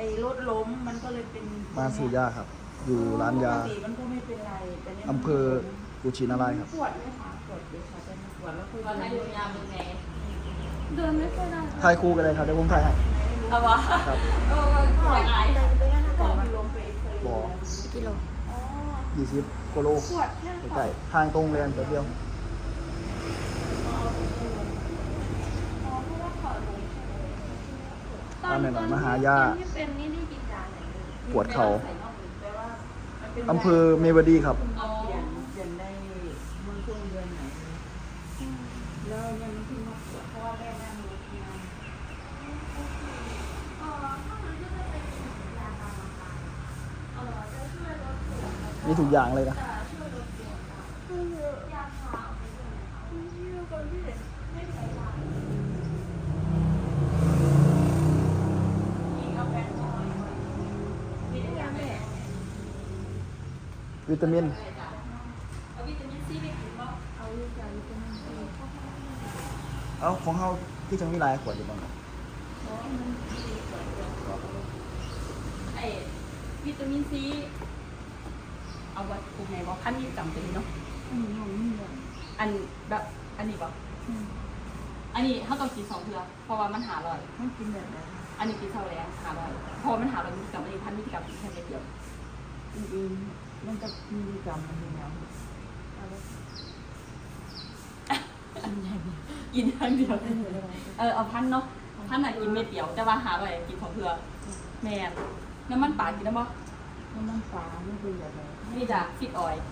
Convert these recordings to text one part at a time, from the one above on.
อ้รถล้มมันก็เลยเป็นมาซื้อยาครับ อยู่ร้านยาปกติมันก็ไม่เป็นไรแต่นี่ยมันอำเภอกุชินารายณ์ครับ ปวดไหมคะปวดเลยค่ะแต่มันปวดแล้วคือก่อนให้ดูยาเป็นไงเดินไม่ค่อยได้ถ่ายคู่กันเลยครับเดี๋ยวผมถ่ายให้เอาวะครับเออก็ยังไงไปงั้นนะปก่วอดนมันล้มไปเอ็กซเรย์บ่อกิโล อ๋อยี่สิบกิโลปวดแค่ใกล้ๆทางตรงเลยอันเดียว อ๋อเพราะว่าขอลง ตอนนั้นมาหายาที่เป็นนี่ได้กินยาไหนเลยปวดเข่าแต่ว่ามันเป็นอำเภอเมวดีครับเปลี่ยนเปลี่ยนได้เมื่อช่วงเดือนไหนแล้วยังไม่ถึงมาปวดเพราะว่าแม่นั่งรถงานอ๋อถ้ามันก็จะเป็นยาตามอาการเออจะช่วยลดปวดแล้วก็มีทุกอย่างเลยนะจะช่วยลดปวดได้คือยาชาเอาไปด้วยนะคะที่เราคนที่ไม่ใส่ย วิตามินเอาของเฮาที่จังมีหลขวดอยู่บ้างวิตามินซีเอาไว้กลุ่มไหนบอกขั้นนี้จำเป็นเนาะอันแบบอันนี้บอกอันนี้เขาต้องกินสองเทือเพราะว่ามันหาอร่อยไม่กินแบบอันนี้กินเท่าแรหาอร่อยพอมันหาอร่อยมีกับอันนี้พันมิตรกับแค่ไม่เดียวจริงๆ มันจะมีกรรมมันอยู่แล้วเอาไว้อันใหญ่กินครั้งเดียวไม่เหลืออะไรเออเอาพันเนาะพันอะกินเม็ดเดียวแต่ว่าหาอร่อยกินสองเทือแมนน้ำมันปลากินได้ปะน้ำมันปลาไม่เป็นแบบไหนนี่จ้ะฟิตออยล์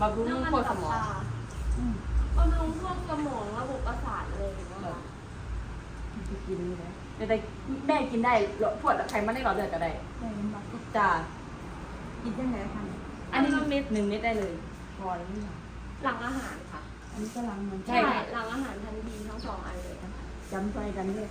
บำรุงน้ำมันพวกสกับมองตาอืมบำรุงพวกสมองระบบประสาทเลยนะคะมันจะกินนี่แหละแต่แต่แม่กินได้พวกไขมันในหลอดเลือดก็ได้ได้มันมักก็จ้ากินได้ไหนท อันนี้เม็ดหนึ่งเม็ดได้เลยำพอแล้วนี่หรอหลังอาหารค่ะอันนี้ก็ลังมันใช่หลังอาหารทันทีทั้งสองอันเลยนะคะจำใจกันเลย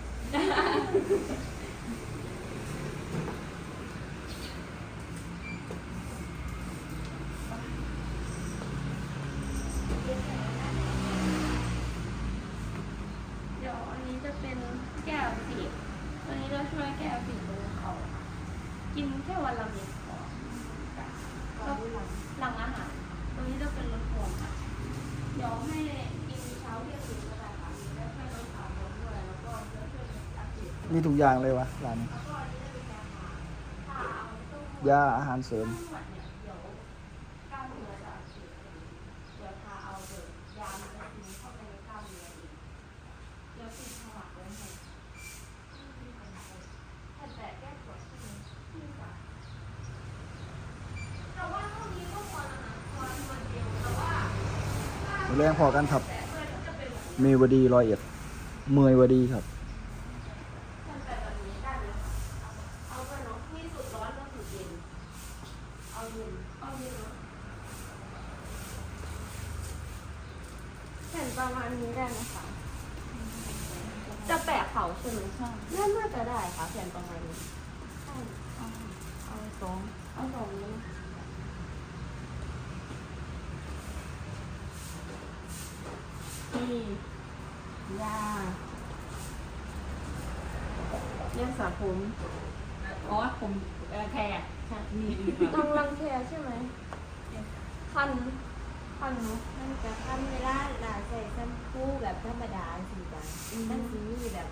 เดี๋ยวอันนี้จะเป็นแก้วสีตัวนี้จะช่วยแก้วสีตรงเขากินแค่วันละเม็ดพอ ก็หลังอาหารตัวนี้จะเป็นลดความค่ะเดี๋ยวให้กินเช้าเที่ยงคืนก็ได้ค่ะมีได้ช่วยลดความร้อนด้วยแล้วก็จะช่วยลดอักเสบมีทุกอย่างเลยวะร้านนี้แล้วก็อันนี้จะเป็นยาหาถ้าเอาตู้ยาอาหารเสริมนวดเนี่ยเดี๋ยวกล้ามเนื้อจะอักเสบเองเดี๋ยวพาเอาเบิกยามันจะซึมเข้าไปในกล้ามเนื้อเองเดี๋ยวติดผวักไว้ให้แผ่นแปะแก้ปวดใช่ไหมนี่ค่ะแต่ว่าเท่านี้ก็พอแล้วนะพอวันเดียวแต่ว่า แรงพอกันครับแปะเพื่อนก็จะเป็นแบบเมวดีร้อยเอ็ดเมยวดีครับแผ่นแปะแบบนี้ได้เลยค่ะเอาไปเนาะที่สุดร้อนก็สุดเย็นเอาเย็นเอาเย็นเนาะแผ่นประมาณนี้ได้ไหมคะ จะแปะเขาใช่ไหมใช่น่าน่าจะได้ค่ะแผ่นประมาณนี้ใช่เอาเอาสองเอาสองนี้นี่ ยายาสระผม อ๋อผมเอ่อแคร์มีอีกรังรังแคใช่ไหมคันคันเนาะมันจะทำเวลาหลาใส่แชมพูแบบธรรมดาสิจ้ะมันสีมีแบบ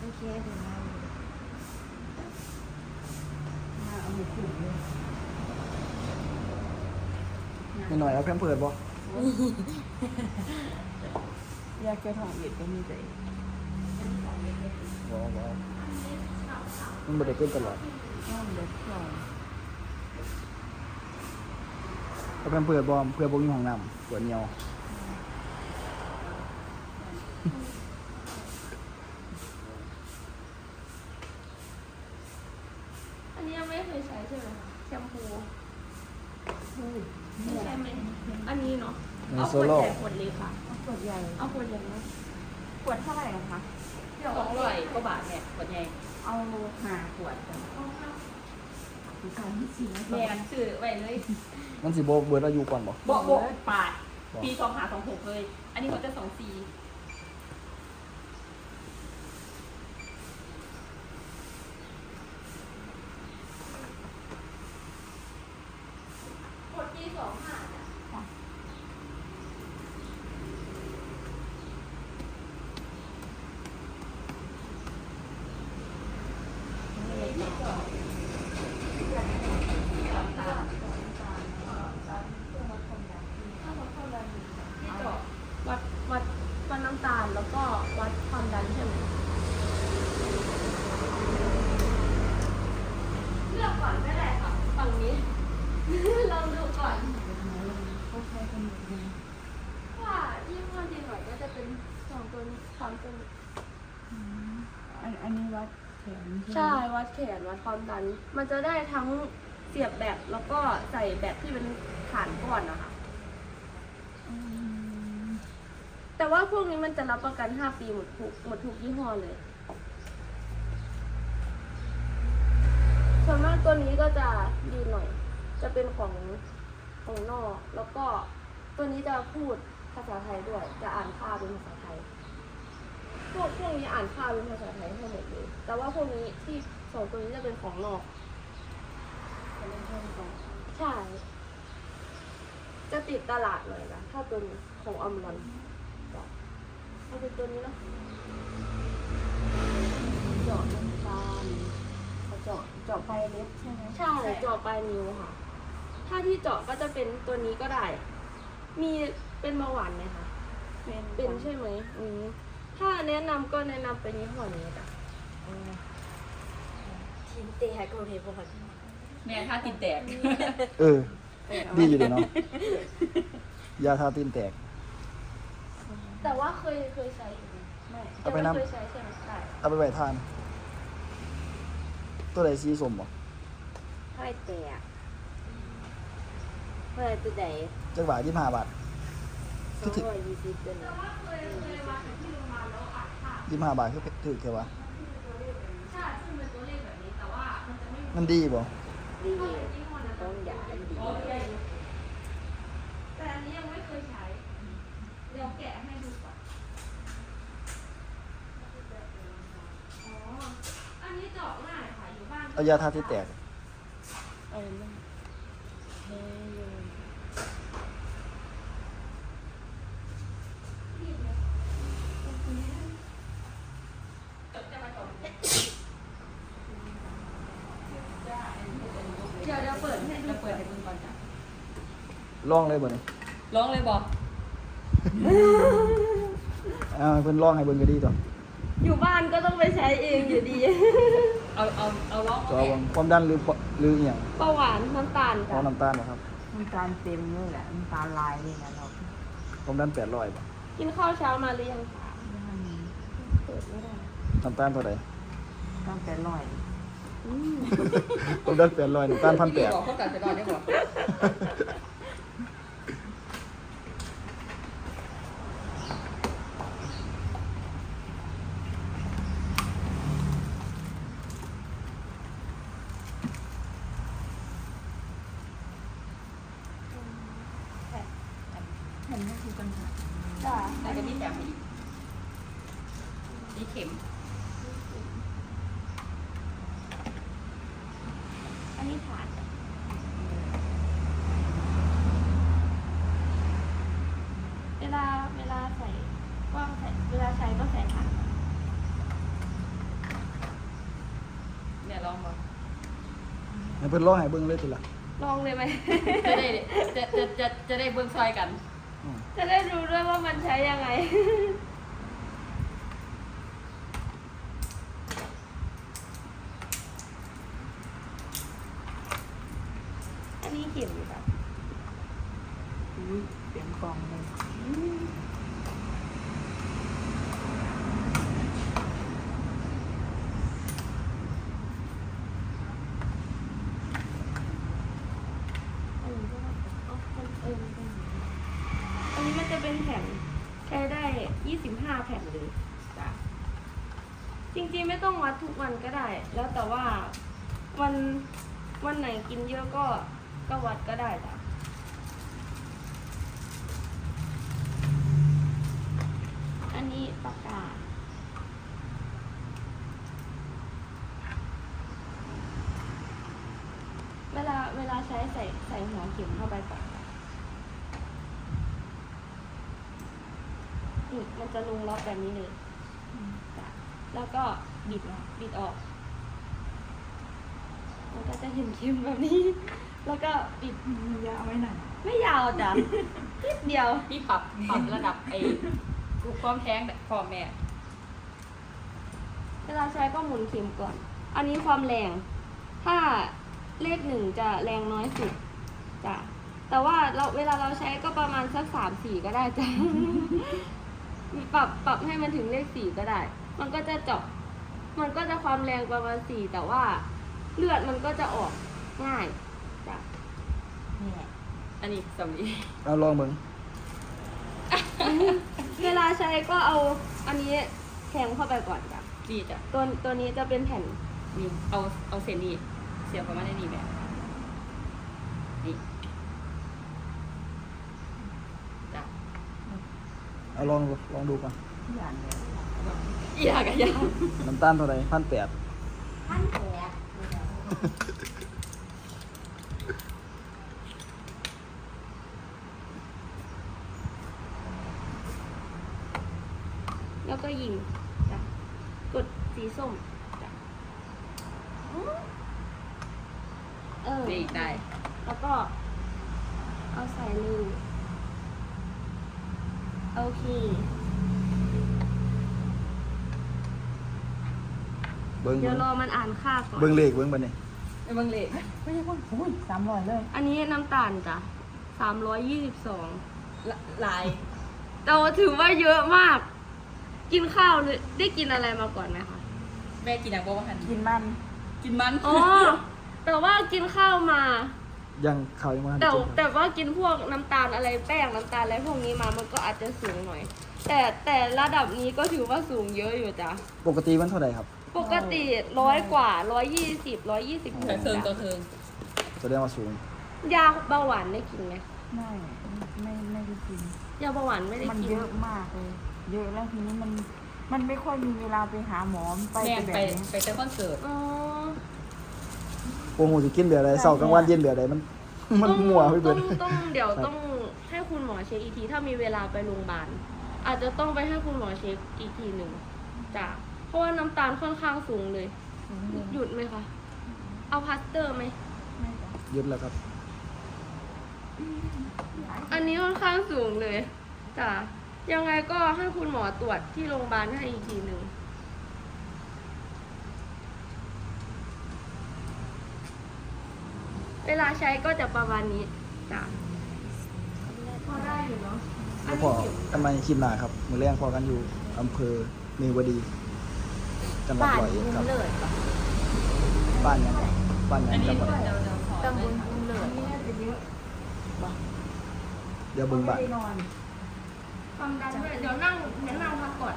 โอเคถึงมาเลยมาเอาหมูขุ่นเลย นิดหน่อยเอาแพมเพิร์ดบ่ ยาแก้ท้องอืดก็มีแต่บ่บ่มันบ่ได้เกินตลอดน้ำเล็กหน่อยเอาแพมเพิร์ดบ่เพื่อบ่มีห้องน้ำปวดเหนียวอันนี้ยังไม่เคยใช้ใช่ไหมคะแชมพูเฮ้ยไม่ใช่ไหม อันนี้เนาะในเอาโซขวดโล่ใหญ่ขวดเล็กค่ะ เอาขวดใหญ่เอาขวดใหญ่นะขวดเท่าไหร่อะคะสองร้อยกว่าบาทเนี่ยกดไงเอาห้าขวดกันคือการที่สี่นะแม่นซื้อไว้เลย มันสิบ่เบิดอายุก่อนบ่โบะโบะปาดปีสองหาสองหกเลย อันนี้เขาจะสองสี่ อ องดูก่อน เขาใช้กันหมดเลย ว่ายี่ห้อดีหน่อยก็จะเป็นสองตัวนี้สามตัวนี้ อันอันนี้วัดแข นใช่วัดแขนวัดความดัน มันจะได้ทั้งเสียบแบตแล้วก็ใส่แบตที่เป็นฐานก่อนนะคะอืมแต่ว่าพวกนี้มันจะรับประกัน 5 ปีหมดทุกหมดทุกยี่ห้อเลย ส่วนมากตัวนี้ก็จะดีหน่อย จะเป็นของของนอก แล้วก็ตัวนี้จะพูดภาษาไทยด้วย จะอ่านค่าเป็นภาษาไทย พวกพวกนี้อ่านค่าเป็นภาษาไทยทั้งหมดเลย แต่ว่าพวกนี้ที่สองตัวนี้จะเป็นของนอกใช่ จะติดตลาดเลยนะถ้าตัวนี้ของอัมรอนเอาเป็นตัวนี้เนาะเจาะน้ำตาลเขาเจาะเจาะไปเล็บใช่ไหมใช่เจาะปลายนิ้วค่ะ ถ้าที่เจาะก็จะเป็นตัวนี้ก็ได้ มีเป็นเบาหวานไหมคะ เป็น เป็นใช่ไหมอืม ถ้าแนะนำก็แนะนำเป็นยี่ห้อนี้จ้ะทีมเตะก็เทพอนแม่ถ้าติดแตก เออ ดีอยู่เลยเนาะยาทาตีนแตก แต่ว่าเคยเคยใช้อยู่นะไม่เอาไปน้ำยังม่เคยใช้ใช่ไหมใช่เอาไปไว้ทาน ตัวไหนสีสมบ่ห้อยแตกเพื่อตัวใดจักบาทยี่ห้าบาท สองร้อยยี่สิบตัวนี้ ยี่ห้าบาทคือถือแค่ว่าใช่ซึ่งเป็นตัวเลขแบบนี้แต่ว่ามันจะไม่มันดีบ่ดีต้องเป็นยี่ห้อนั้นต้องยาอันดีแต่อันนี้ยังไม่เคยใช้ เดี๋ยวแกะให้ดูก่อนอ๋ออันนี้เจาะง่ายค่ะอยู่บ้านเอายาทาที่แตกเออมันเทอยู่ เดี๋ยวเดี๋ยวเปิดให้ดู เราเปิดให้เบิ่งก่อนจ้ะ ลองเลยบ่นี่ร้องเลยบอกเอาให้เพิ่นลองให้เบิ่งก็ดีต่ออยู่บ้านก็ต้องไปใช้เองอยู่ดี เอาเอาเอาร้องจอเบิ่งความดันหรือหรืออีหยังเบาหวานน้ำตาลเพจ้ะราะน้ำตาลบ่ครับ น้ำตาลเต็มนี่แหละน้ำตาลลายนี่แหละเราความดัน800บ่กินข้าวเช้ามาหรือยังคะย่านนี้เปิดไม่ได้น้ำตาลเท่าใดตั้งแต่ร้อยอืมความดัน800น้ำตาลพี่1,800บอกเขาตัดจะรอดได้บอก เห็นไหมคือปัญหาจ้ะแต่จะมีแถมอีกนี่เข็ม อันนี้ฐานเวลาเวลาใส่ก็ใส่เวลาใช้ก็ใส่ฐานเนี่ยลองบอกให้เพิ่นลองให้เบิ่งเลยติล่ะลองเลยไหมจะได้จะจะจะจะได้เบิ่งซอยกันอืม จะได้รู้ด้วยว่ามันใช้ยังไง อันนี้เข็มอยู่แบบ อุ้ยเปลี่ยนกล่องเลย อันนี้ก็ได้อ๋อมันเออมันเป็นอย่างนี้อันนี้มันจะเป็นแผ่นใช้ได้ยี่สิบห้าแผ่นเลยจ้ะจริงๆไม่ต้อง วัดทุกวันก็ได้ แล้วแต่ว่าวันวันไหนกินเยอะก็ก็วัดก็ได้จ้ะอันนี้ปากกาเวลาเวลาใช้ใส่ใส่หัวเข็มเข้าไปก่อนมันจะลงล็อกแบบนี้เลยแล้วก็ บิดออกบิดออกมันก็จะเห็นเข็มแบบนี้ แล้วก็บิดยาวไว้หน่อยไม่ยาวจ้ะนิดเดียว พี่ปรับปรับระดับไอ้ดูความแท้งพ่อแม่เวลาใช้ก็หมุนเข็มก่อน อันนี้ความแรง ถ้าเลขหนึ่งจะแรงน้อยสุดจ้ะ แต่ว่าเราเวลาเราใช้ก็ประมาณสักสามสี่ก็ได้จ้ะ ปรับปรับให้มันถึงเลขสี่ก็ได้ มันก็จะเจาะ มันก็จะความแรงประมาณสี่แต่ว่าเลือดมันก็จะออกง่ายจ้ะนี่แหละอันนี้สำลี เอาลองเบิ่งเวลาใช้ก็เอาอันนี้แทงเข้าไปก่อนจ้ะดีจ้ะตัวตัวนี้จะเป็นแผ่นนี่เอาเอาเส้นนี้เสียบเข้ามาในนี่แม่นี่จ้ะเอาลองลองดูก่อน อย่างเดียว อยากอะอยากน้ำตาลเท่าไหร่พันแปดพันแปดแล้วก็ยิงจ้ะกดสีส้มจ้ะเออนี่ได้ แล้วก็ เอาใส่เลยโอเค เบิ่งเดี๋เบิ่ยวงรอมันอ่านค่าก่อน เบิ่งเลขเบิ่งบัดนี้ไม่บังเลขไม่ใช่คนอุ้ยสามร้อยเลยอันนี้น้ำตาลจ้ะสามร้อยยี่สิบสองลายแต่ว่าถือว่าเยอะมาก กินข้าวเลยได้กินอะไรมาก่อนไหมคะ แม่กินอย่างบ่ว่าหันกินมันกินมันอ๋อ แต่ว่ากินข้าวมา ยังข่าวยังมาแต่จบครับแต่ว่ากินพวกน้ำตาลอะไรแป้งน้ำตาลอะไรพวกนี้มามันก็อาจจะสูงหน่อย แต่แต่ระดับนี้ก็ถือว่าสูงเยอะอยู่จ้ะ ปกติมันเท่าไหร่ครับ ปกติร้อยกว่าร้อยยี่สิบร้อยยี่สิบหแต่กเทิงตัวเทิงแสดงว่าสูง ยาเบาหวานได้กินไหมไม่ไม่ไม่ได้กิน ยาเบาหวานไม่ได้มันกิน เยอะมากเลย เยอะแล้วทีนี้มันมันไม่ค่อยมีเวลาไปหาหมอมันไปแม่แต่แบไปบนี้ไปเต้นคอนเสิร์ตอ๋อโปรโมสิกินเบียร์ใดเช้ากลางวันเย็นเบียร์ใดมัน มันต้องมั่วไปเบิต้ดองต้องเดี๋ยวครับ ต้องให้คุณหมอเช็คอีกที ถ้ามีเวลาไปโรงพยาบาลอาจจะต้องไปให้คุณหมอเช็คอีกทีหนึ่งจ้ะ เพราะว่าน้ำตาลค่อนข้างสูงเลย หยุดไหมคะ เอาพลาสเตอร์ไหมไม่จ้ะยึดแล้วครับ อันนี้ค่อนข้างสูงเลยจ้ะยังไงก็ให้คุณหมอตรวจที่โรงพยาบาลให้อีกทีหนึ่ง เวลาใช้ก็จะประมาณนี้จ้ะพอได้อยู่เนาะ แล้วพอกันมาคลิปหน้าครับ มือแรงพอกันอยู่อำเภอเมีวดี จังหวัดบ้านร้อยเอ็ดบุญครับเลิศปะบ้านยังบ้านยัอังนนี้จังหวัดเดี๋ยวเดี๋ยวขอตำบลบุญเลิศนี่น่าจะเยอะเดี๋ยวเบิ่งบ้านไม่ได้นอนความดันด้วยเดี๋ยวนั่งเดี๋ยวนั่งพักก่อน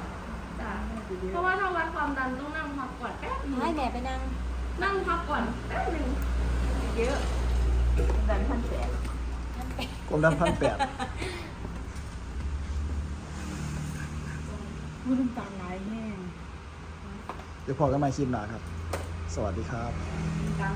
จ้ะน่าจะเยเพอะราะว่าถ้าวัดความดันต้องนั่งพักก่อนแป๊บนึงให้แม่ไปนั่งนั่งพักก่อนแป๊บนึงเยอะดันพันแปดกรมดันพันแปดพูดน้ำตาไหลแห้ง เดี๋ยวพอกันมาคลิปหน้าครับ สวัสดีครับ